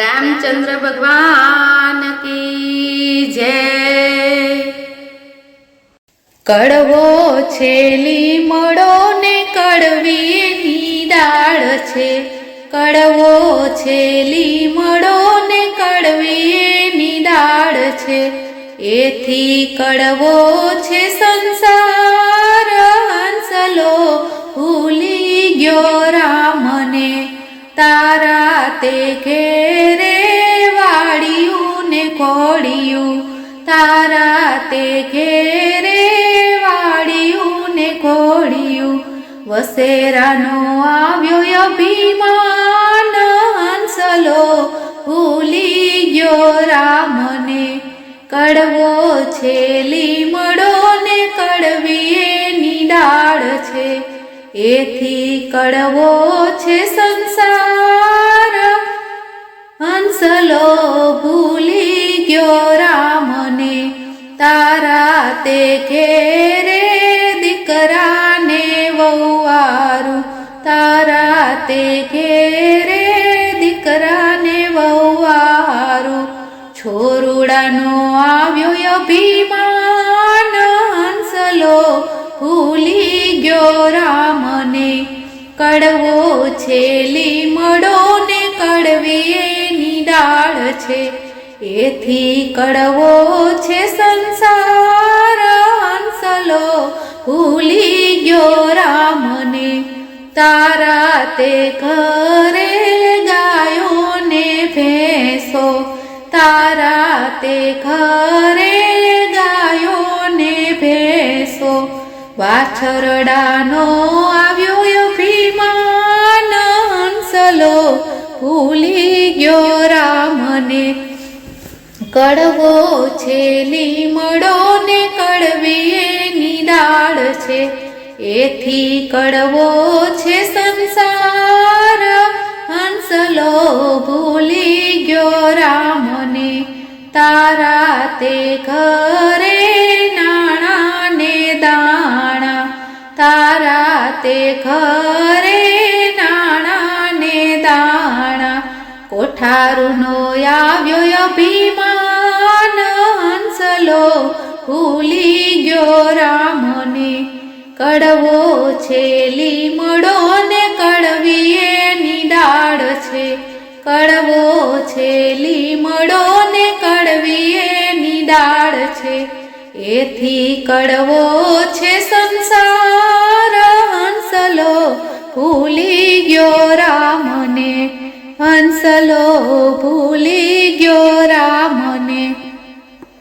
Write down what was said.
રામચંદ્ર ભગવાન કી જય. કડવો છે લીમડો ને કડવી એની દાળ છે. કડવો છે લીમડો ને કડવી એની દાળ છે. એથી કડવો છે સંસાર, હંસલો ભૂલી ગયો રામને. તારા તે ઘેરે કોડિયું તારા તે ઘેરે વાડિયું ને કોડિયું વસેરાનો આવ્યો અભિમાન, હંસલો ભૂલી ગયો રામને. કડવો છે લીમડો ને કડવી એની દાળ છે. એથી કડવો છે સંસાર, હંસલો ભૂલી ગયો રામને, તારા તે ઘેરે દીકરાને વહુવારું. તારા તે ઘેરે દીકરાને વહુવારું. છોરુડાનો આવ્યો અભિમાન હંસલો, ભૂલી ગયો રામને. કડવો છે લીમડો ને કડવી એની દાળ છે. એથી કડવો છે સંસાર, હંસલો ભૂલી ગયો રામને. તારા તે ઘરે ગાયો ને ભેંસો. તારા તે ઘરે ગાયો ને ભેંસો. વાછરડાનો આવ્યો અભિમાન, હંસલો ભૂલી ગયો રામને. કડવો છે લીમડો ને કડવી એની દાળ છે. એથી કડવો છે સંસાર. હંસલો ભૂલી ગયો રામને. તારા તે ઘરે નાણા ને દાણા. તારા તે ઘરે નાણા ને દાણા. કોઠારુનો આવ્યો અભિમાન. હંસલો ભૂલી ગયો રામને. કડવો છે લીમડો ને કડવી એની દાળ છે. કડવો છે લીમડો ને કડવી એની દાળ છે. એથી કડવો છે સંસાર, હંસલો ભૂલી ગયો રામને. હંસલો ભૂલી